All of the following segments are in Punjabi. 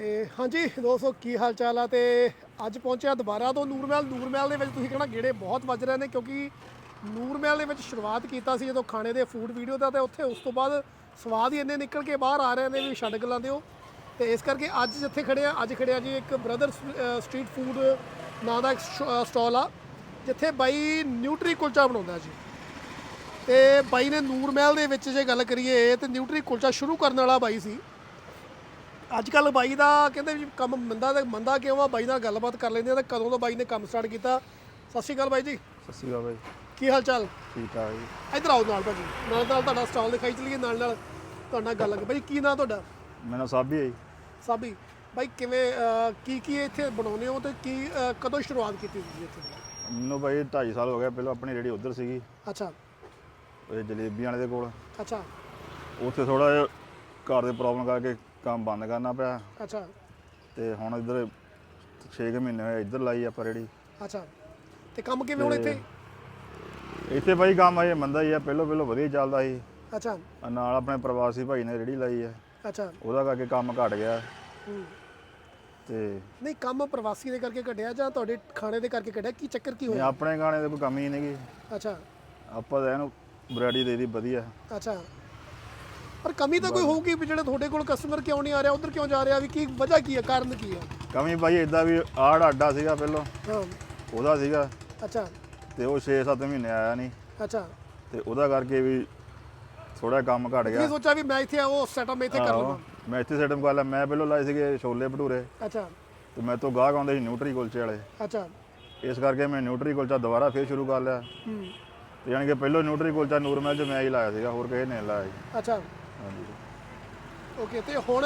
ਤੇ ਹਾਂਜੀ, ਦੋਸਤੋ, ਕੀ ਹਾਲ ਚਾਲ ਆ? ਤੇ ਅੱਜ ਪਹੁੰਚਿਆ ਦੁਬਾਰਾ ਤੋਂ ਨੂਰਮਹਿਲ। ਨੂਰਮਹਿਲ ਦੇ ਵਿੱਚ ਤੁਸੀਂ ਕਹਿਣਾ ਗੇੜੇ ਬਹੁਤ ਵੱਜ ਰਹੇ ਨੇ ਕਿਉਂਕਿ ਨੂਰਮਹਿਲ ਦੇ ਵਿੱਚ ਸ਼ੁਰੂਆਤ ਕੀਤਾ ਸੀ ਜਦੋਂ ਖਾਣੇ ਦੇ ਫੂਡ ਵੀਡੀਓ ਦਾ ਤੇ ਉੱਥੇ ਉਸ ਤੋਂ ਬਾਅਦ ਸਵਾਦ ਹੀ ਇੰਨੇ ਨਿਕਲ ਕੇ ਬਾਹਰ ਆ ਰਹੇ ਨੇ ਵੀ ਛੱਡ ਗੱਲਾਂ ਦਿਓ। ਤੇ ਇਸ ਕਰਕੇ ਅੱਜ ਜਿੱਥੇ ਖੜੇ ਆ, ਅੱਜ ਖੜੇ ਆ ਜੀ ਇੱਕ ਬ੍ਰਦਰ ਸਟਰੀਟ ਫੂਡ ਨਾਂ ਦਾ ਇੱਕ ਸਟਾਲ ਆ, ਜਿੱਥੇ ਬਾਈ ਨਿਊਟਰੀ ਕੁਲਚਾ ਬਣਾਉਂਦਾ ਜੀ। ਤੇ ਬਾਈ ਨੇ ਨੂਰਮਹਿਲ ਦੇ ਵਿੱਚ ਜੇ ਗੱਲ ਕਰੀਏ ਤੇ ਨਿਊਟਰੀ ਕੁਲਚਾ ਸ਼ੁਰੂ ਕਰਨ ਵਾਲਾ ਬਾਈ ਸੀ। ਅੱਜ ਕੱਲ ਬਾਈ ਦਾ ਕਹਿੰਦੇ ਵੀ ਕੰਮ ਮੰਦਾ ਤੇ ਮੰਦਾ ਕਿਉਂ ਆ? ਬਾਈ ਨਾਲ ਗੱਲਬਾਤ ਕਰ ਲੈਂਦੇ ਆ ਤੇ ਕਦੋਂ ਤੋਂ ਬਾਈ ਨੇ ਕੰਮ ਸਟਾਰਟ ਕੀਤਾ? ਸਤਿ ਸ਼੍ਰੀ ਅਕਾਲ ਬਾਈ ਜੀ। ਸਤਿ ਸ਼੍ਰੀ ਅਕਾਲ ਬਾਈ। ਕੀ ਹਾਲ ਚਾਲ? ਠੀਕ ਆ ਜੀ। ਇੱਧਰ ਆਓ ਨਾਲ ਭਾਜੀ। ਨਾਲ ਨਾਲ ਤੁਹਾਡਾ ਸਟਾਲ ਦਿਖਾਈ ਚਲੀਏ ਨਾਲ ਨਾਲ ਤੁਹਾਡੇ ਗੱਲ ਬਾਈ ਕੀ ਨਾਂ ਤੁਹਾਡਾ? ਮੇਰਾ ਸਾਬੀ ਹੈ ਜੀ। ਸਾਬੀ ਬਾਈ ਕਿਵੇਂ ਅਹ, ਕੀ ਕੀ ਇੱਥੇ ਬਣਾਉਂਦੇ ਹੋ ਤੇ ਕੀ ਅਹ, ਕਦੋਂ ਸ਼ੁਰੂਆਤ ਕੀਤੀ ਤੁਸੀਂ ਇੱਥੇ? ਮੈਨੂੰ ਬਾਈ 2.5 ਸਾਲ ਹੋ ਗਿਆ ਪਹਿਲਾਂ ਆਪਣੀ ਰੇੜੀ ਉਧਰ ਸੀਗੀ। ਅੱਛਾ। ਉਹ ਜਲੇਬੀਆਂ ਵਾਲੇ ਦੇ ਕੋਲ। ਅੱਛਾ। ਉੱਥੇ ਥੋੜਾ ਜਿਹਾ ਘਰ ਦੇ ਪ੍ਰੋਬਲਮ ਕਰਕੇ ਕੰਮ ਬੰਦ ਕਰਨਾ ਪਿਆ। ਅੱਛਾ। ਤੇ ਹੁਣ ਇੱਧਰ 6 ਮਹੀਨੇ ਹੋਏ ਇੱਧਰ ਲਾਈ ਆਪਾਂ ਰੇੜੀ। ਅੱਛਾ। ਤੇ ਕੰਮ ਕਿਵੇਂ ਹੁਣ ਇੱਥੇ? ਇੱਥੇ ਬਾਈ ਕੰਮ ਅਜੇ ਮੰਦਾ ਹੀ ਆ ਪਹਿਲੋਂ ਪਹਿਲੋਂ ਵਧੀਆ ਚੱਲਦਾ ਸੀ। ਅੱਛਾ। ਨਾਲ ਆਪਣੇ ਪ੍ਰਵਾਸੀ ਭਾਈ ਨੇ ਰੇੜੀ ਲਾਈ ਹੈ ਅੱਛਾ। ਉਹਦਾ ਕਰਕੇ ਕੰਮ ਘਟ ਗਿਆ। ਤੇ ਨਹੀਂ ਕੰਮ ਪ੍ਰਵਾਸੀ ਦੇ ਕਰਕੇ ਕੱਢਿਆ ਜਾਂ ਤੁਹਾਡੇ ਖਾਣੇ ਦੇ ਕਰਕੇ ਕੱਢਿਆ ਕੀ ਚੱਕਰ ਕੀ ਹੋਇਆ? ਆਪਣੇ ਗਾਣੇ ਦੀ ਕੋਈ ਕਮੀ ਨਹੀਂਗੀ ਅੱਛਾ। ਆਪਾਂ ਤਾਂ ਇਹਨੂੰ ਵੈਰਾਈਟੀ ਦੇ ਦੀ ਵਧੀਆ। ਅੱਛਾ। ਪਰ ਕਮੀ ਤਾਂ ਕੋਈ ਹੋਊਗੀ ਵੀ ਜਿਹੜੇ ਤੁਹਾਡੇ ਕੋਲ ਕਸਟਮਰ ਕਿਉਂ ਨਹੀਂ ਆ ਰਿਹਾ ਉਧਰ ਕਿਉਂ ਜਾ ਰਿਹਾ ਵੀ ਕੀ ਵਜ੍ਹਾ ਕੀ ਹੈ ਕਾਰਨ ਕੀ ਹੈ ਕਮੀ ਬਾਈ ਇਦਾਂ ਵੀ ਆੜ ਆਡਾ ਸੀਗਾ ਪਹਿਲੋਂ। ਹਾਂ। ਉਹਦਾ ਸੀਗਾ। ਅੱਛਾ। ਤੇ ਉਹ 6-7 ਮਹੀਨੇ ਆਇਆ ਨਹੀਂ। ਅੱਛਾ। ਤੇ ਉਹਦਾ ਕਰਕੇ ਵੀ ਥੋੜਾ ਕੰਮ ਘਟ ਗਿਆ। ਸੋਚਿਆ ਵੀ ਮੈਂ ਇੱਥੇ ਉਹ ਸੈਟਅਪ ਇੱਥੇ ਕਰ ਲਵਾਂ? ਮੈਂ ਇੱਥੇ ਸੈਟਅਪ ਕਰ ਲਿਆ। ਮੈਂ ਪਹਿਲੋਂ ਲਾਏ ਸੀਗੇ ਛੋਲੇ ਭਟੂਰੇ। ਅੱਛਾ। ਤੇ ਮੈਂ ਤੋਂ ਗਾਹਕ ਆਉਂਦੇ ਸੀ ਨਿਊਟਰੀ ਕੁਲਚੇ ਵਾਲੇ। ਅੱਛਾ। ਇਸ ਕਰਕੇ ਮੈਂ ਨਿਊਟਰੀ ਕੁਲਚਾ ਦੁਬਾਰਾ ਫੇਰ ਸ਼ੁਰੂ ਕਰ ਲਿਆ। ਹੂੰ। ਤੇ ਯਾਨੀ ਕਿ ਪਹਿਲੋਂ ਨਿਊਟਰੀ ਕੁਲਚਾ ਨੂਰਮਹਿਲ ਚ ਮੈਂ ਹੀ ਲਾਇਆ ਸੀਗਾ ਹੋਰ ਕਿਸੇ ਨੇ ਲਾਇਆ ਅੱਛਾ। ਓਕੇ ਤੇ ਹੁਣ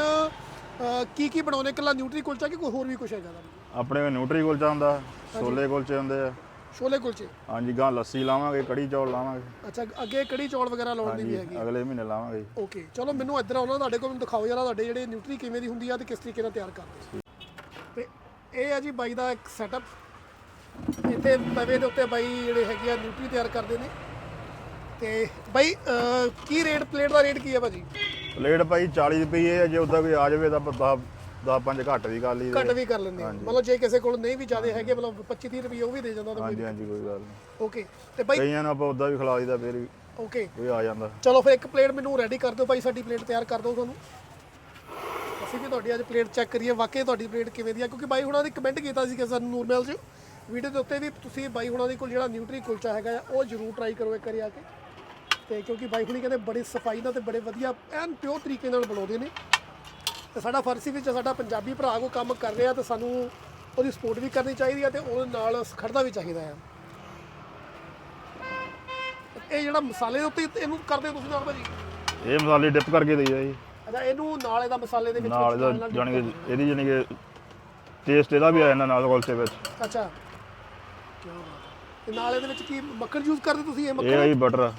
ਕੀ ਕੀ ਬਣਾਉਣੇ ਕੱਲਾ ਨਿਊਟਰੀ ਕੁਲਚਾ ਕਿ ਕੋਈ ਹੋਰ ਵੀ ਕੁਝ ਹੈ ਜ਼ਿਆਦਾ ਆਪਣੇ ਕੋਲ ਨਿਊਟਰੀ ਕੁਲਚਾ ਹੁੰਦਾ ਛੋਲੇ ਕੁਲਚੇ ਹੁੰਦੇ ਆ। ਛੋਲੇ ਕੁਲਚੇ? ਹਾਂਜੀ ਗਾਂ ਲੱਸੀ ਲਾਵਾਂਗੇ ਕੜੀ ਚੌਲ ਲਾਵਾਂਗੇ। ਅੱਛਾ ਅੱਗੇ ਕੜੀ ਚੌਲ ਵਗੈਰਾ ਲਾਉਣ ਦੀ ਵੀ ਹੈਗੀ ਅਗਲੇ ਮਹੀਨੇ ਲਾਵਾਂਗੇ। ਓਕੇ ਚਲੋ ਮੈਨੂੰ ਇੱਧਰ ਆਉਣਾ ਤੁਹਾਡੇ ਕੋਲ ਮੈਨੂੰ ਦਿਖਾਓ ਜਰਾ ਤੁਹਾਡੇ ਜਿਹੜੇ ਨਿਊਟਰੀ ਕਿਵੇਂ ਦੀ ਹੁੰਦੀ ਆ ਤੇ ਕਿਸ ਤਰੀਕੇ ਨਾਲ ਤਿਆਰ ਕਰਦੇ ਤੇ ਇਹ ਆ ਜੀ ਬਾਈ ਦਾ ਇੱਕ ਸੈਟਅਪ ਇੱਥੇ ਤਵੇ ਦੇ ਉੱਤੇ ਬਾਈ ਜਿਹੜੇ ਹੈਗੇ ਆ ਨਿਊਟਰੀ ਤਿਆਰ ਕਰਦੇ ਨੇ। ਤੇ ਬਾਈ ਅਹ, ਕੀ ਰੇਟ ਪਲੇਟ ਦਾ ਰੇਟ ਕੀ ਹੈ ਭਾਜੀ? ਪਲੇਟ ਭਾਈ 40 ਰੁਪਏ ਹੈ ਜੇ ਉਦਾਂ ਕੋਈ ਆ ਜਾਵੇ ਤਾਂ 10 10 5 ਘੱਟ ਵੀ ਕਰ ਲਈ ਘੱਟ ਵੀ ਕਰ ਲੈਂਦੇ ਮਤਲਬ ਜੇ ਕਿਸੇ ਕੋਲ ਨਹੀਂ ਵੀ ਜ਼ਿਆਦਾ ਹੈਗੇ ਮਤਲਬ 25 30 ਰੁਪਏ ਉਹ ਵੀ ਦੇ ਜਾਂਦਾ ਤਾਂ ਹਾਂਜੀ ਹਾਂਜੀ ਕੋਈ ਗੱਲ ਨਹੀਂ। ਓਕੇ ਤੇ ਬਾਈ ਕਈਆਂ ਨੂੰ ਆਪਾਂ ਉਦਾਂ ਵੀ ਖਿਲਾ ਦਈਦਾ ਫਿਰ ਵੀ ਓਕੇ ਕੋਈ ਆ ਜਾਂਦਾ। ਚਲੋ ਫਿਰ ਇੱਕ ਪਲੇਟ ਮੈਨੂੰ ਰੈਡੀ ਕਰ ਦਿਓ ਭਾਈ ਸਾਡੀ ਪਲੇਟ ਤਿਆਰ ਕਰ ਦਿਓ ਤੁਹਾਨੂੰ। ਅਸੀਂ ਵੀ ਤੁਹਾਡੀ ਅੱਜ ਪਲੇਟ ਚੈੱਕ ਕਰੀਏ ਵਾਕਈ ਤੁਹਾਡੀ ਪਲੇਟ ਕਿਵੇਂ ਦੀ ਆ ਕਿਉਂਕਿ ਬਾਈ ਹੁਣਾਂ ਨੇ ਕਮੈਂਟ ਕੀਤਾ ਸੀ ਕਿ ਸਾਨੂੰ ਨੂਰਮਹਿਲ 'ਚ। ਵੀਡੀਓ ਦੇ ਉੱਤੇ ਵੀ ਤੁਸੀਂ ਬਾਈ ਹੁਣਾਂ ਦੇ ਕੋਲ ਜਿਹੜਾ ਨਿਊਟਰੀ ਕੁਲਚਾ ਹੈਗਾ ਆ ਉਹ ਜ਼ਰੂਰ ਟਰਾਈ ਕਰੋ ਇੱਕ ਵਾਰੀ ਆ ਕੇ। ਤੇ ਕਿਉਂਕਿ ਬਾਈ ਹੁਣੀ ਕਹਿੰਦੇ ਬੜੀ ਸਫ਼ਾਈ ਨਾਲ ਤੇ ਬੜੇ ਵਧੀਆ ਐਨ ਪਿਓਰ ਤਰੀਕੇ ਨਾਲ ਬਣਾਉਂਦੇ ਨੇ। ਤੇ ਸਾਡਾ ਫਰਸੀ ਵਿੱਚ ਸਾਡਾ ਪੰਜਾਬੀ ਭਰਾ ਕੋ ਕੰਮ ਕਰ ਰਿਹਾ ਤੇ ਸਾਨੂੰ ਉਹਦੀ ਸਪੋਰਟ ਵੀ ਕਰਨੀ ਚਾਹੀਦੀ ਆ ਤੇ ਉਹਦੇ ਨਾਲ ਖੜਨਾ ਵੀ ਚਾਹੀਦਾ ਆ। ਇਹ ਜਿਹੜਾ ਮਸਾਲੇ ਦੇ ਉੱਤੇ ਇਹਨੂੰ ਕਰਦੇ ਤੁਸੀਂ ਨਾਲ ਭਾਜੀ? ਇਹ ਮਸਾਲੇ ਡਿਪ ਕਰਕੇ ਦਈਦਾ ਜੀ। ਅੱਛਾ ਇਹਨੂੰ ਨਾਲ ਇਹਦਾ ਮਸਾਲੇ ਦੇ ਵਿੱਚ ਨਾਲ ਇਹਦਾ ਜਾਣੀ ਕਿ ਇਹਦੀ ਜਾਣੀ ਕਿ ਟੇਸਟ ਇਹਦਾ ਵੀ ਆ ਜਾਂਦਾ ਨਾਲ ਕੁਲਚੇ ਵਿੱਚ। ਅੱਛਾ। ਕੀ ਬਾਤ ਹੈ। ਤੇ ਨਾਲ ਇਹਦੇ ਵਿੱਚ ਕੀ ਮੱਖਣ ਯੂਜ਼ ਕਰਦੇ ਤੁਸੀਂ ਇਹ ਇਹ ਮੱਖਣ ਆ ਜੀ ਬਟਰ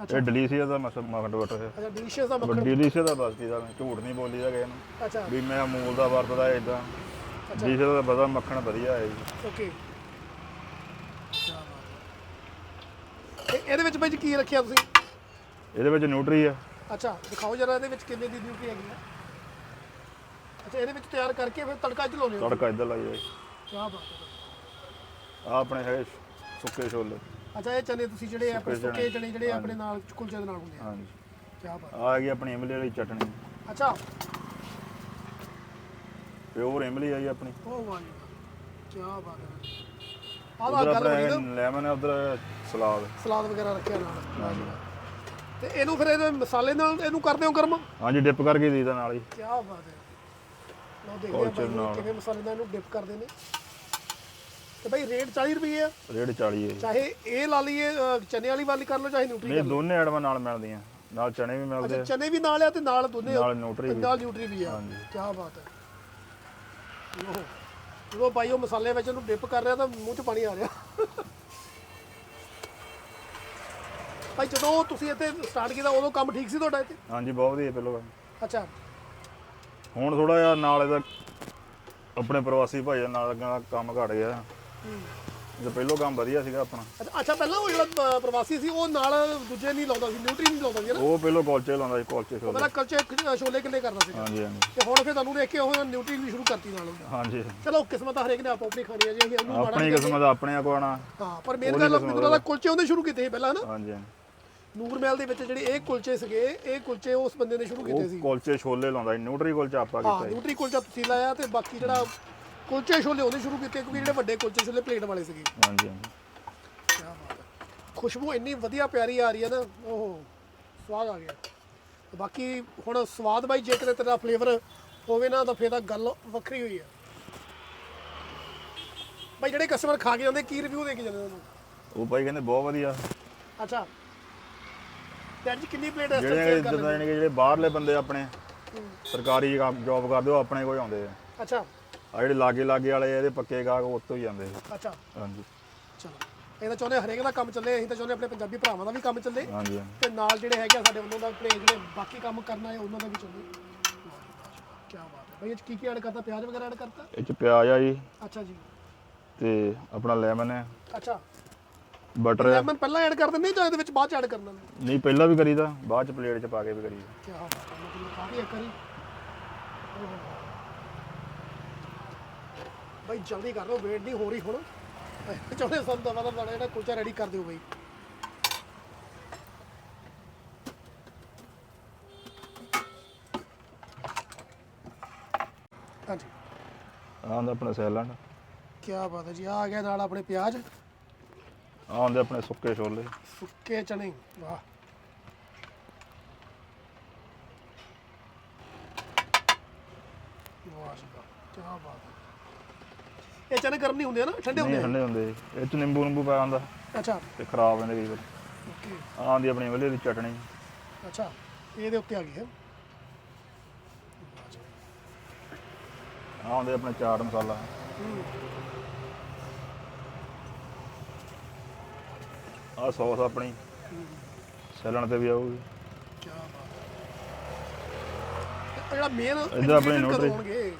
ਇਹ ਡਿਲੀਸ਼ੀਅਸ ਦਾ ਮੱਖਣ ਬਟਰ ਹੈ। ਅੱਛਾ ਡਿਲੀਸ਼ੀਅਸ ਦਾ ਮੱਖਣ। ਡਿਲੀਸ਼ੀਅਸ ਦਾ ਬਸ ਇਹਦਾ ਝੂਠ ਨਹੀਂ ਬੋਲੀਦਾ ਕਿਸੇ ਨੂੰ। ਅੱਛਾ। ਵੀ ਮੈਂ ਅਮੂਲ ਦਾ ਵਰਤਦਾ ਇਦਾਂ ਡਿਲੀਸ਼ੀਅਸ ਦਾ ਪਤਾ ਮੱਖਣ ਵਧੀਆ ਹੈ ਜੀ। ਓਕੇ ਹੈ ਇਹਦੇ ਵਿੱਚ ਭਾਈ ਕੀ ਰੱਖਿਆ ਤੁਸੀਂ? ਇਹਦੇ ਵਿੱਚ ਨਿਊਟਰੀ ਆ। ਅੱਛਾ ਦਿਖਾਓ ਜਰਾ ਇਹਦੇ ਵਿੱਚ ਕਿੰਨੇ ਦੀ ਡਿਊਟੀ ਹੈਗੀ ਆ। ਅੱਛਾ ਇਹਦੇ ਵਿੱਚ ਤਿਆਰ ਕਰਕੇ ਫਿਰ ਤੜਕਾ ਚ ਲਾਉਂਦੇ ਹੋ। ਤੜਕਾ ਇੱਧਰ ਲਾਈਦਾ ਜੀ ਕੀ ਬਾਤ ਹੈ। ਆ ਆਪਣੇ ਹੈਗੇ ਸੁੱਕੇ ਛੋਲੇ। ਅੱਛਾ ਇਹ ਚਨੇ ਤੁਸੀਂ ਜਿਹੜੇ ਆਪਣੇ ਸੁੱਕੇ ਸੁੱਕੇ ਚਨੇ। ਜਿਹੜੇ ਆਪਣੇ ਨਾਲ ਕੁਲਚੇ ਦੇ ਨਾਲ ਹੁੰਦੇ ਆ। ਹਾਂਜੀ। ਕੀ ਬਾਤ। ਆ ਹੈਗੀ ਆਪਣੀ ਇਮਲੀ ਵਾਲੀ ਚਟਣੀ ਅੱਛਾ। ਪਿਓਰ ਇਮਲੀ ਆ ਜੀ ਆਪਣੀ। ਉਹ ਵਾਹ ਕੀ ਬਾਤ ਹੈ। ਆਹ ਉਧਰ ਗੱਲ ਬਣੀ ਨਾ। ਆਪਣੇ ਲੈਮਨ ਹੈ ਉਧਰ ਸਲਾਦ। ਸਲਾਦ ਵਗੈਰਾ ਰੱਖਿਆ ਨਾਲ। ਤੇ ਇਹਨੂੰ ਫਿਰ ਇਹਦੇ ਮਸਾਲੇ ਨਾਲ ਇਹਨੂੰ ਕਰਦੇ ਹੋ ਗਰਮ? ਹਾਂਜੀ ਡਿਪ ਕਰਕੇ ਦੇਈਦਾ ਨਾਲ ਹੀ। ਕੀ ਬਾਤ ਹੈ। ਲਓ ਦੇਖਦੇ ਆ ਨੂੰ ਕਿਵੇਂ ਮਸਾਲੇ ਨਾਲ ਇਹਨੂੰ ਡਿਪ ਕਰਦੇ ਨੇ। ਤੇ ਭਾਈ ਰੇਟ 40 ਰੁਪਏ ਆ। ਰੇਟ 40 ਹੈ ਜੀ। ਚਾਹੇ ਇਹ ਲਾ ਲਈਏ ਅ, ਚਨੇ ਵਾਲੀ ਵਾਲੀ ਕਰ ਲਓ ਚਾਹੇ ਨਿਊਟਰੀ ਨਹੀਂ ਦੋਨੇ ਐਡਮਾਂ ਨਾਲ ਮਿਲਦੀਆਂ। ਨਾਲ ਚਣੇ ਵੀ ਮਿਲਦੇ ਅੱਛਾ ਚਨੇ ਵੀ ਨਾਲ ਆ ਤੇ ਨਾਲ ਦੋਨੇ ਨਾਲ ਨਿਊਟਰੀ ਵੀ। ਨਾਲ ਨਿਊਟਰੀ ਵੀ ਆ। ਕੀ ਬਾਤ ਹੈ ਲੋ ਜਦੋਂ ਭਾਈ ਉਹ ਮਸਾਲੇ ਵਿੱਚ ਉਹਨੂੰ ਡਿਪ ਕਰ ਰਿਹਾ ਤਾਂ ਮੂੰਹ 'ਚ ਪਾਣੀ ਆ ਰਿਹਾ। ਭਾਈ ਜਦੋਂ ਤੁਸੀਂ ਇੱਥੇ ਸਟਾਰਟ ਕੀਤਾ ਉਦੋਂ ਕੰਮ ਠੀਕ ਸੀ ਤੁਹਾਡਾ ਇੱਥੇ? ਹਾਂਜੀ ਬਹੁਤ ਵਧੀਆ ਪਹਿਲੋਂ ਕੰਮ। ਅੱਛਾ। ਹੁਣ ਥੋੜਾ ਜਿਹਾ ਨਾਲ ਇਹਦਾ ਆਪਣੇ ਪ੍ਰਵਾਸੀ ਭਾਈ ਨਾਲ ਅੱਗਾ ਕੰਮ ਘਟ ਗਿਆ। ਜੋ ਪਹਿਲੋਂ ਕੰਮ ਵਧੀਆ ਸੀਗਾ ਆਪਣਾ। ਅੱਛਾ ਪਹਿਲਾਂ ਉਹ ਜਿਹੜਾ ਪ੍ਰਵਾਸੀ ਸੀ ਉਹ ਨਾਲ ਦੂਜੇ ਨਹੀਂ ਲਾਉਂਦਾ ਸੀ ਨਿਊਟਰੀ ਨਹੀਂ ਲਾਉਂਦਾ ਸੀ ਨਾ? ਉਹ ਪਹਿਲੋਂ ਕੋਲਚੇ ਲਾਉਂਦਾ ਸੀ ਕੋਲਚੇ ਛੋਲੇ ਪਹਿਲਾਂ ਕਲਚੇ ਛੋਲੇ ਕਿੰਨੇ ਕਰਦਾ ਸੀ ਹਾਂਜੀ ਹਾਂਜੀ। ਤੇ ਹੁਣ ਫਿਰ ਤੁਹਾਨੂੰ ਦੇਖ ਕੇ ਉਹ ਨਿਊਟਰੀ ਵੀ ਸ਼ੁਰੂ ਕਰਤੀ ਨਾਲ। ਹਾਂਜੀ। ਚਲੋ ਕਿਸਮਤ ਤਾਂ ਹਰੇਕ ਨੇ ਆਪੋ ਆਪਣੀ ਖਾਣੀ ਹੈ ਜੀ ਅਸੀਂ ਉਹਨੂੰ ਮਾੜਾ ਆਪਣੀ ਕਿਸਮਤ ਆਪਣੇ ਕੋ ਆਣਾ ਕਹਿੰਦੇ। ਹਾਂ ਪਰ ਮੇਨ ਗੱਲ ਮੈਨੂੰ ਲੱਗਦਾ ਕੁਲਚੇ ਉਹਨੇ ਸ਼ੁਰੂ ਕੀਤੇ ਸੀ ਪਹਿਲਾਂ ਨਾ? ਹਾਂਜੀ ਹਾਂਜੀ। ਨੂਰ ਮਹਿਲ ਦੇ ਵਿੱਚ ਜਿਹੜੇ ਇਹ ਕੁਲਚੇ ਸੀਗੇ ਇਹ ਕੁਲਚੇ ਉਸ ਬੰਦੇ ਨੇ ਸ਼ੁਰੂ ਕੀਤੇ ਉਹ ਸੀ। ਕੋਲਚੇ ਛੋਲੇ ਲਾਉਂਦਾ ਸੀ ਨਿਊਟਰੀ ਕੁਲਚਾ ਆਪਾਂ ਹਾਂ ਕੀਤਾ ਸੀ। ਨਿਊਟਰੀ ਕੁਲਚਾ ਤੁਸੀਂ ਲਾਇਆ ਤੇ ਬਾਕੀ ਜਿਹੜਾ ਕੁਲਚੇ ਛੋਲੇ ਉਹਨੇ ਸ਼ੁਰੂ ਕੀਤੇ ਕਿਉਂਕਿ ਜਿਹੜੇ ਵੱਡੇ ਕੁਲਚੇ ਛੋਲੇ ਪਲੇਟ ਵਾਲੇ ਸੀਗੇ। ਹਾਂਜੀ ਹਾਂਜੀ। ਕੀ ਬਾਤ ਹੈ। ਖੁਸ਼ਬੂ ਇੰਨੀ ਵਧੀਆ ਪਿਆਰੀ ਆ ਰਹੀ ਹੈ ਨਾ ਉਹ ਸਵਾਦ ਆ ਗਿਆ। ਤੇ ਬਾਕੀ ਹੁਣ ਸਵਾਦ ਬਾਈ ਜੇ ਕਿਤੇ ਤੇਰਾ ਫਲੇਵਰ ਹੋਵੇ ਨਾ ਤਾਂ ਫੇਰ ਤਾਂ ਗੱਲ ਵੱਖਰੀ ਹੋਈ ਹੈ। ਬਾਈ ਜਿਹੜੇ ਕਸਟਮਰ ਖਾ ਕੇ ਜਾਂਦੇ ਕੀ ਰਿਵਿਊ ਦੇ ਕੇ ਜਾਂਦੇ ਉਹਨਾਂ ਉਹ ਭਾਈ ਕਹਿੰਦੇ ਬਹੁਤ ਵਧੀਆ। ਅੱਛਾ। ਤੇ ਅੱਜ ਕਿੰਨੀ ਪਲੇਟ ਇਸ ਜਿਹੜੇ ਕਰ ਜਿੱਦਾਂ ਕਿ ਜਿਹੜੇ ਬਾਹਰਲੇ ਬੰਦੇ ਆਪਣੇ ਸਰਕਾਰੀ ਜੌਬ ਕਰਦੇ ਉਹ ਆਪਣੇ ਕੋਲ ਆਉਂਦੇ ਆ। ਅੱਛਾ। ਆ ਜਿਹੜੇ ਲਾਗੇ ਲਾਗੇ ਵਾਲੇ ਇਹਦੇ ਪੱਕੇ ਗਾਹਕ ਉੱਥੋਂ ਹੀ ਜਾਂਦੇ ਆ। ਅੱਛਾ। ਹਾਂਜੀ। ਚਲੋ। ਇਹ ਤਾਂ ਚਾਹੁੰਦੇ ਹਰੇਕ ਦਾ ਕੰਮ ਚੱਲੇ ਅਸੀਂ ਤਾਂ ਚਾਹੁੰਦੇ ਆਪਣੇ ਪੰਜਾਬੀ ਭਰਾਵਾਂ ਦਾ ਵੀ ਕੰਮ ਚੱਲੇ। ਹਾਂਜੀ ਹਾਂਜੀ। ਤੇ ਨਾਲ ਜਿਹੜੇ ਹੈਗੇ ਆ ਸਾਡੇ ਵੱਲੋਂ ਦਾ ਆਪਣੇ ਜਿਹੜੇ ਬਾਕੀ ਕੰਮ ਕਰਨਾ ਹੈ ਉਹਨਾਂ ਦਾ ਵੀ ਚੱਲੇ। ਕੀ ਬਾਤ ਹੈ। ਭਾਈ ਇਹ 'ਚ ਕੀ ਕੀ ਐਡ ਕਰਤਾ? ਪਿਆਜ਼ ਵਗੈਰਾ ਐਡ ਕਰਤਾ? ਇਹ ਚ ਪਿਆਜ਼ ਆ ਜੀ। ਅੱਛਾ ਜੀ। ਤੇ ਆਪਣਾ ਲੈਮਨ ਹੈ ਅੱਛਾ। ਬਟਰ ਹੈ ਲੈਮਨ ਪਹਿਲਾਂ ਐਡ ਕਰ ਦਿੰਦੇ ਜਾਂ ਇਹਦੇ ਵਿੱਚ ਬਾਅਦ ਚ ਐਡ ਕਰਨਾ ਨੇ ਨਹੀਂ ਪਹਿਲਾਂ ਵੀ ਕਰੀਦਾ। ਬਾਅਦ ਚ ਪਲੇਟ ਚ ਪਾ ਕੇ ਵੀ ਕਰੀਦਾ। ਕੀ ਬਾਤ ਹੈ। ਮਤਲਬ ਕਾਫੀ ਇੱਕ ਵਾਰੀ ਭਾਈ ਜਲਦੀ ਕਰ ਲਓ ਵੇਟ ਨਹੀਂ ਹੋ ਰਹੀ ਹੁਣ। ਚਾਹੁੰਦੇ ਸਾਨੂੰ ਦਵਾ ਦਾ ਸਾਡਾ ਜਿਹੜਾ ਕੁਲਚਾ ਰੈਡੀ ਕਰ ਦਿਓ ਭਾਈ ਹਾਂਜੀ। ਆਹ ਹੁੰਦਾ ਆਪਣੇ ਸੈਲਡ ਕੀ ਬਾਤ ਹੈ ਜੀ ਆ ਗਿਆ ਨਾਲ ਆਪਣੇ ਪਿਆਜ਼। ਆਹ ਹੁੰਦੇ ਆਪਣੇ ਸੁੱਕੇ ਛੋਲੇ। ਸੁੱਕੇ ਚਨੇ ਵਾਹ। ਵਾਹ ਜੀ ਕੀ ਬਾਤ ਹੈ। ਇਹ ਚਨੇ ਗਰਮ ਨਹੀਂ ਹੁੰਦੇ ਨਾ ਠੰਡੇ ਹੁੰਦੇ ਨਹੀਂ ਆ? ਠੰਡੇ ਹੁੰਦੇ ਇਹ ਚ ਨਿੰਬੂ ਨਿੰਬੂ ਪਾਇਆ ਹੁੰਦਾ ਅੱਛਾ। ਤੇ ਖਰਾਬ ਕਈ ਵਾਰ। ਓਕੇ। ਆਹ ਆਉਂਦੀ ਆਪਣੀ ਵਧੀਆ ਦੀ ਚਟਣੀ। ਅੱਛਾ ਇਹਦੇ ਉੱਤੇ ਆ ਗਈ ਹੈ। ਆਹ ਹੁੰਦੇ ਆਪਣੇ ਚਾਟ ਮਸਾਲਾ। ਆਹ ਸੌਸ ਆਪਣੀ। ਸੈਲਣ ਤੇ ਵੀ ਆਊਗੀ। ਕੀ ਬਾਤ ਹੈ। ਇਹ ਜਿਹੜਾ ਮੇਨ ਇੱਧਰ ਆਪਣੀ ਨਿਊਟਰੀ। ਹੋਣਗੇ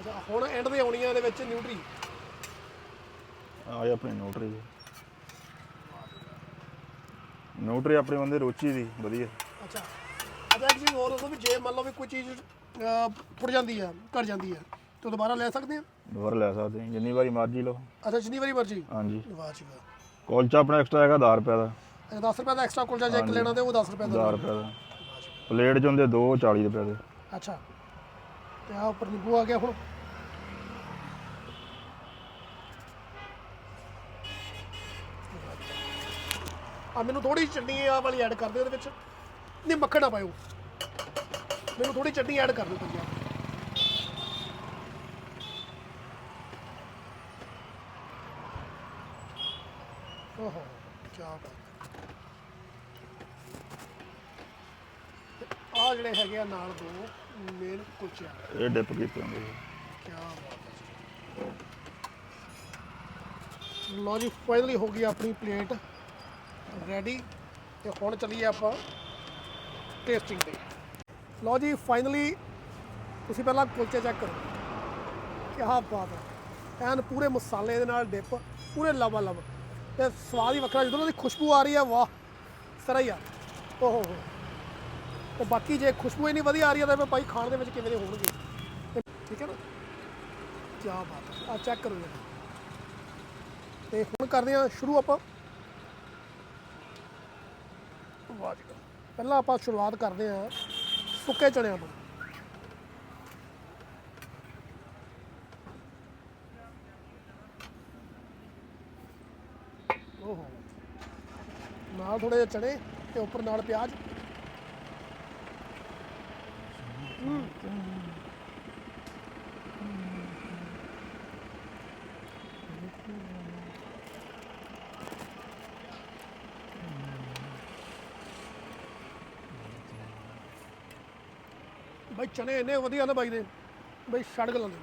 ਅੱਛਾ ਹੁਣ ਐਂਡ ਤੇ ਆਉਣੀਆਂ ਇਹਦੇ ਵਿੱਚ ਨਿਊਟਰੀ ਇਹ ਆਪਣੀ ਨਿਊਟਰੀ ਨਿਊਟਰੀ ਆਪਣੀ ਬੰਦੇ ਰੋਚੀ ਦੀ ਵਧੀਆ। ਅੱਛਾ ਅੱਛਾ ਇੱਕ ਚੀਜ਼ ਹੋਰ ਦੱਸੋ ਵੀ ਜੇ ਮੰਨ ਲਓ ਵੀ ਕੋਈ ਚੀਜ਼ ਅਹ, ਫੁੱਟ ਜਾਂਦੀ ਆ ਘਟ ਜਾਂਦੀ ਆ ਤਾਂ ਦੁਬਾਰਾ ਲੈ ਸਕਦੇ ਆ? ਦੁਬਾਰਾ ਲੈ ਸਕਦੇ ਹਾਂ, ਜਿੰਨੀ ਵਾਰੀ ਮਰਜ਼ੀ ਲਓ। ਅੱਛਾ ਜਿੰਨੀ ਵਾਰੀ ਮਰਜ਼ੀ? ਹਾਂਜੀ। ਵਾਹ ਜੀ ਵਾਹ। ਕੁਲਚਾ ਆਪਣਾ ਐਕਸਟਰਾ ਹੈਗਾ 10 ਰੁਪਏ ਦਾ। ਅੱਛਾ 10 ਰੁਪਏ ਦਾ ਐਕਸਟਰਾ ਕੁਲਚਾ ਜੇ ਇੱਕ ਲੈਣਾ ਤੇ ਉਹ 10 ਰੁਪਏ 10 ਦਾ ਰੁਪਏ ਦਾ। ਪਲੇਟ ਚ ਹੁੰਦੇ 2 40 ਰੁਪਏ ਦੇ। ਅੱਛਾ। ਤੇ ਆ ਉੱਪਰ ਨਿੰਬੂ ਆ ਗਿਆ ਹੁਣ। ਆ ਮੈਨੂੰ ਥੋੜੀ ਚਟਨੀ ਆ ਵਾਲੀ ਐਡ ਕਰ ਦਿਓ ਉਹਦੇ ਵਿੱਚ। ਨਹੀਂ, ਮੱਖਣ ਨਾ ਪਾਇਓ। ਮੈਨੂੰ ਥੋੜੀ ਚਟਨੀ ਐਡ ਕਰ ਦਿਓ ਪੰਜਾਬ ਓਹੋ ਕੀ ਬਾਤ ਆ ਜਿਹੜੇ ਹੈਗੇ ਆ ਨਾਲ ਦੋ। ਮੇਨ ਕੁਲਚੇ ਆ। ਇਹ ਡਿਪ ਕੀਤੇ ਹੁੰਦੇ ਸੀ। ਕੀ ਬਾਤ ਹੈ ਜੀ। ਫਾਈਨਲੀ ਹੋ ਗਈ ਆਪਣੀ ਪਲੇਟ ਰੈਡੀ ਤੇ ਹੁਣ ਚੱਲੀਏ ਆਪਾਂ ਟੇਸਟਿੰਗ ਤੇ। ਲਓ ਜੀ ਫਾਈਨਲੀ ਤੁਸੀਂ ਪਹਿਲਾਂ ਕੁਲਚੇ ਚੈੱਕ ਕਰੋ। ਕੀ ਬਾਤ ਹੈ ਐਨ ਪੂਰੇ ਮਸਾਲੇ ਦੇ ਨਾਲ ਡਿਪ ਪੂਰੇ ਲਵਾ ਲਵ ਤੇ ਸਵਾਦ ਹੀ ਵੱਖਰਾ ਜਦੋਂ ਉਹਦੀ ਖੁਸ਼ਬੂ ਆ ਰਹੀ ਹੈ ਵਾਹ ਸਰਾ ਹੀ ਆ ਓਹੋ ਹੋ। ਤੇ ਬਾਕੀ ਜੇ ਖੁਸ਼ਬੂ ਇੰਨੀ ਵਧੀਆ ਆ ਰਹੀ ਹੈ ਤਾਂ ਫਿਰ ਭਾਈ ਖਾਣ ਦੇ ਵਿੱਚ ਕਿਵੇਂ ਦੇ ਹੋਣਗੇ? ਤੇ ਠੀਕ ਹੈ ਨਾ? ਕੀ ਬਾਤ ਹੈ। ਆ ਚੈੱਕ ਕਰੋ ਜਰਾ। ਤੇ ਹੁਣ ਕਰਦੇ ਹਾਂ ਸ਼ੁਰੂ ਆਪਾਂ। ਵਾਹ ਜੀ ਪਹਿਲਾਂ ਆਪਾਂ ਸ਼ੁਰੂਆਤ ਕਰਦੇ ਹਾਂ ਸੁੱਕੇ ਚਣਿਆਂ ਤੋਂ। ਓਹੋ। ਨਾਲ ਥੋੜੇ ਜਿਹੇ ਚਣੇ ਤੇ ਉੱਪਰ ਨਾਲ ਪਿਆਜ਼। ਬਾਈ ਚਨੇ ਇੰਨੇ ਵਧੀਆ ਨਾ ਬਾਈ ਦੇ। ਬਾਈ ਛੱਡ ਗਲਾਂ ਦੇ।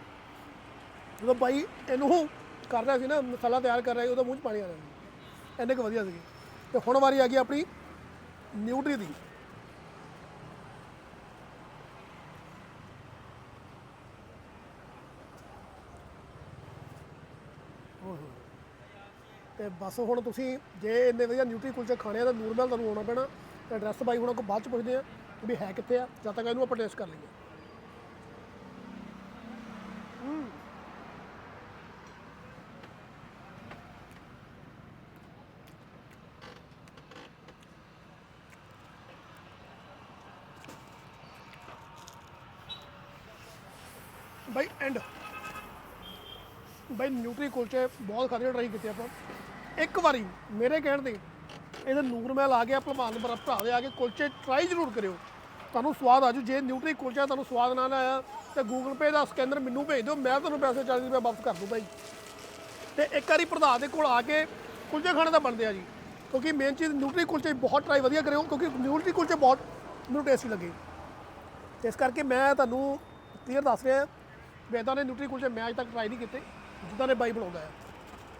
ਜਦੋਂ ਬਾਈ ਇਹਨੂੰ ਕਰ ਰਿਹਾ ਸੀ ਨਾ, ਮਸਾਲਾ ਤਿਆਰ ਕਰ ਰਿਹਾ ਸੀ, ਉਹਦਾ ਮੂੰਹ 'ਚ ਪਾਣੀ ਆ ਰਿਹਾ ਸੀ। ਇੰਨੇ ਕੁ ਵਧੀਆ ਸੀ ਤੇ ਹੁਣ ਵਾਰੀ ਆ ਗਈ ਆਪਣੀ ਨਿਊਟਰੀ ਦੀ। ਤੇ ਬਸ ਹੁਣ ਤੁਸੀਂ ਜੇ ਇੰਨੇ ਵਧੀਆ ਨਿਊਟਰੀ ਕੁਲਚੇ ਖਾਣੇ ਆ ਤਾਂ ਨੂਰਮਹਿਲ ਤੁਹਾਨੂੰ ਆਉਣਾ ਪੈਣਾ। ਤੇ ਐਡਰੈਸ ਬਾਈ ਹੁਣਾਂ ਕੋਲ ਬਾਅਦ ਚ ਪੁੱਛਦੇ ਆ ਵੀ ਹੈ ਕਿੱਥੇ ਆ। ਜਦ ਤੱਕ ਇਹਨੂੰ ਆਪਾਂ ਟੈਸਟ ਕਰ ਲਈਏ। ਬਾਈ ਐਂਡ ਬਾਈ, ਨਿਊਟਰੀ ਕੁਲਚੇ ਬਹੁਤ ਖਾਦੇ ਟਰਾਈ ਕੀਤੇ ਆਪਾਂ। ਇੱਕ ਵਾਰੀ ਮੇਰੇ ਕਹਿਣ ਤੇ ਇਹਦੇ ਨੂਰ ਮਹਿਲ ਆ ਗਿਆ, ਭਲਵਾਨ ਦੇ ਭਰਾ ਦੇ ਆ ਕੇ ਕੁਲਚੇ ਟਰਾਈ ਜ਼ਰੂਰ ਕਰਿਓ। ਤੁਹਾਨੂੰ ਸਵਾਦ ਆਜੂ ਜੇ ਨਿਊਟਰੀ ਕੁਲਚਾ ਤੁਹਾਨੂੰ ਸਵਾਦ ਨਾ ਆਇਆ, ਤੇ ਗੂਗਲ ਪੇ ਦਾ ਸਕੈਨਰ ਮੈਨੂੰ ਭੇਜ ਦਿਓ, ਮੈਂ ਤੁਹਾਨੂੰ ਪੈਸੇ 40 ਰੁਪਏ ਵਾਪਸ ਕਰ ਦੂੰ ਬਾਈ ਤੇ ਇੱਕ ਵਾਰੀ ਪ੍ਰਧਾਨ ਦੇ ਕੋਲ ਆ ਕੇ ਕੁਲਚੇ ਖਾਣੇ ਦਾ ਬਣਦੇ ਆ ਜੀ, ਕਿਉਂਕਿ ਮੇਨ ਚੀਜ਼ ਨਿਊਟਰੀ ਕੁਲਚੇ ਬਹੁਤ ਟਰਾਈ ਵਧੀਆ ਕਰਿਓ, ਕਿਉਂਕਿ ਨਿਊਟਰੀ ਕੁਲਚੇ ਬਹੁਤ, ਮੈਨੂੰ ਟੇਸਟੀ ਲੱਗੇ। ਤੇ ਇਸ ਕਰਕੇ ਮੈਂ ਤੁਹਾਨੂੰ ਕਲੀਅਰ ਦੱਸ ਰਿਹਾ, ਵੀ ਇੱਦਾਂ ਦੇ ਨਿਊਟਰੀ ਕੁਲਚੇ ਮੈਂ ਅਜੇ ਤੱਕ ਟਰਾਈ ਨਹੀਂ ਕੀਤੇ, ਜਿੱਦਾਂ ਨੇ ਬਾਈ ਬਣਾਉਂਦਾ ਹੈ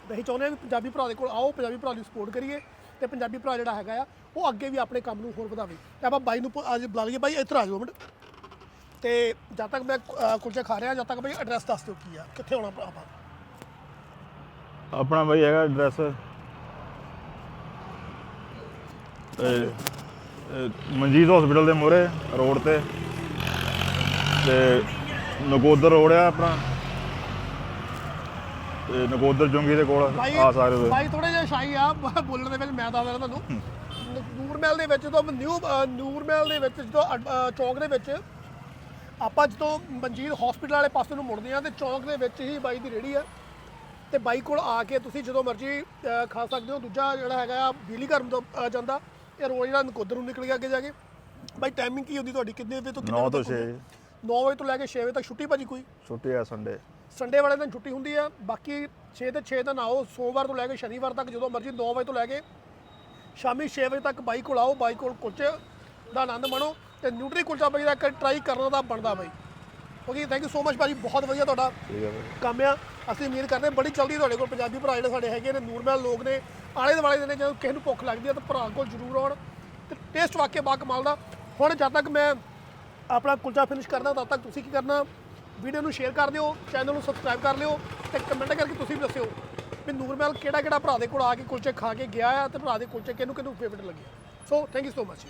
ਤੇ ਅਸੀਂ ਚਾਹੁੰਦੇ ਹਾਂ ਵੀ ਪੰਜਾਬੀ ਭਰਾ ਦੇ ਕੋਲ ਆਓ ਪੰਜਾਬੀ ਭਰਾ ਦੀ ਸਪੋਰਟ ਕਰੀਏ ਤੇ ਪੰਜਾਬੀ ਭਰਾ ਜਿਹੜਾ ਹੈਗਾ ਆ ਉਹ ਅੱਗੇ ਵੀ ਆਪਣੇ ਕੰਮ ਨੂੰ ਹੋਰ ਵਧਾਵੇ। ਤੇ ਆਪਾਂ ਬਾਈ ਨੂੰ ਪ- ਅੱਜ ਬੁਲਾ ਲਈਏ। ਬਾਈ ਇੱਧਰ ਆ ਜਾਓ ਮਿੰਟ। ਤੇ ਜਦ ਤੱਕ ਮੈਂ ਅ, ਕੁਲਚੇ ਖਾ ਰਿਹਾ ਜਦ ਤੱਕ ਬਾਈ ਐਡਰੈਸ ਦੱਸ ਦਿਓ ਕੀ ਆ ਕਿੱਥੇ ਆਉਣਾ ਆਪਾਂ? ਆਪਣਾ ਬਾਈ ਹੈਗਾ ਐਡਰੈਸ ਮਨਜੀਤ ਹਸਪੀਟਲ ਦੇ ਮੂਹਰੇ ਰੋਡ ਤੇ। ਤੇ ਨਗੋਦਰ ਰੋਡ ਆ ਆਪਣਾ। ਤੇ ਨਗੋਦਰ ਜੁੰਗੀ ਦੇ ਕੋਲ ਆ ਸਕਦੇ ਹੋ ਬਾਈ ਥੋੜੇ ਜਿਹਾ ਸ਼ਾਈ ਆ ਬੋਲਣ ਦੇ ਵਿੱਚ ਮੈਂ ਦੱਸ ਦਿੰਦਾ ਤੁਹਾਨੂੰ। ਨੂਰਮਹਿਲ ਦੇ ਵਿੱਚ ਜਦੋਂ ਨਿਊ ਨੂਰਮਹਿਲ ਦੇ ਵਿੱਚ ਜਦੋਂ ਚੌਂਕ ਦੇ ਵਿੱਚ ਆਪਾਂ ਜਦੋਂ ਮਨਜੀਤ ਹਸਪੀਟਲ ਵਾਲੇ ਪਾਸੇ ਨੂੰ ਮੁੜਦੇ ਆ ਤੇ ਚੌਂਕ ਦੇ ਵਿੱਚ ਹੀ ਬਾਈ ਦੀ ਰੇੜੀ ਆ। ਤੇ ਬਾਈ ਕੋਲ ਆ ਕੇ ਤੁਸੀਂ ਜਦੋਂ ਮਰਜ਼ੀ ਖਾ ਸਕਦੇ ਹੋ। ਦੂਜਾ ਜਿਹੜਾ ਹੈਗਾ ਆ ਬਿਜਲੀ ਘਰ ਤੋਂ ਜਾਂਦਾ। ਇਹ ਰੋਡ ਜਿਹੜਾ ਨਕੋਦਰ ਨੂੰ ਨਿਕਲ ਗਿਆ ਅੱਗੇ ਜਾ ਕੇ। ਬਾਈ ਟਾਈਮਿੰਗ ਕੀ ਹੁੰਦੀ ਤੁਹਾਡੀ? ਕਿੰਨੇ ਵਜੇ ਤੋਂ ਕਿੰਨੇ 9 ਵਜੇ ਤੋਂ ਤੱਕ 6 ਹੁੰਦੀ? 9 ਵਜੇ ਤੋਂ ਲੈ ਕੇ 6 ਵਜੇ ਤੱਕ ਛੁੱਟੀ ਭਾਜੀ ਕੋਈ? ਛੁੱਟੀ ਆ ਸੰਡੇ ਸੰਡੇ ਵਾਲੇ ਦਿਨ ਛੁੱਟੀ ਹੁੰਦੀ ਆ ਬਾਕੀ 6 ਤੇ 6 ਦਿਨ ਆਓ ਸੋਮਵਾਰ ਤੋਂ ਲੈ ਕੇ ਸ਼ਨੀਵਾਰ ਤੱਕ ਜਦੋਂ ਮਰਜ਼ੀ 9 ਵਜੇ ਤੋਂ ਲੈ ਕੇ ਸ਼ਾਮੀ 6 ਵਜੇ ਤੱਕ ਬਾਈ ਕੋਲ ਆਓ ਬਾਈ ਕੋਲ ਕੁਲਚੇ ਦਾ ਆਨੰਦ ਮਾਣੋ ਤੇ ਨਿਊਟਰੀ ਕੁਲਚਾ ਬਾਈ ਦਾ ਇੱਕ ਟਰਾਈ ਕਰਨ ਦਾ ਬਣਦਾ ਬਾਈ। Okay thank you so much ਭਾਜੀ ਬਹੁਤ ਵਧੀਆ ਤੁਹਾਡਾ ਹੈ ਕੰਮ ਆ। ਅਸੀਂ ਉਮੀਦ ਕਰਦੇ ਹਾਂ ਬੜੀ ਜਲਦੀ ਤੁਹਾਡੇ ਕੋਲ ਪੰਜਾਬੀ ਭਰਾ ਜਿਹੜੇ ਸਾਡੇ ਹੈਗੇ ਨੇ ਨੂਰਮਹਿਲ ਲੋਕ ਨੇ ਆਲੇ ਦੁਆਲੇ ਦੇ ਨੇ ਜਦੋਂ ਕਿਸੇ ਨੂੰ ਭੁੱਖ ਲੱਗਦੀ ਹੈ ਤਾਂ ਭਰਾ ਕੋਲ ਜ਼ਰੂਰ ਆਉਣ ਤੇ ਟੇਸਟ ਵਾਕਿਆ ਬਾ ਕਮਾਲ ਦਾ। ਹੁਣ ਜਦ ਤੱਕ ਮੈਂ ਆਪਣਾ ਕੁਲਚਾ ਫਿਨਿਸ਼ ਕਰਨਾ ਤਦ ਤੱਕ ਤੁਸੀਂ ਕੀ ਕਰਨਾ? ਵੀਡੀਓ ਨੂੰ ਸ਼ੇਅਰ ਕਰ ਦਿਓ ਚੈਨਲ ਨੂੰ ਸਬਸਕ੍ਰਾਈਬ ਕਰ ਲਿਓ ਤੇ ਕਮੈਂਟ ਕਰਕੇ ਤੁਸੀਂ ਵੀ ਦੱਸਿਓ ਵੀ ਨੂਰਮਹਿਲ ਕਿਹੜਾ ਕਿਹੜਾ ਭਰਾ ਦੇ ਕੋਲ ਆ ਕੇ ਕੁਲਚੇ ਖਾ ਕੇ ਗਿਆ ਆ ਤੇ ਭਰਾ ਦੇ ਕੁਲਚੇ ਕਿਹਨੂੰ ਕਿਹਨੂੰ ਫੇਵਰਟ ਲੱਗੇ so thank you so much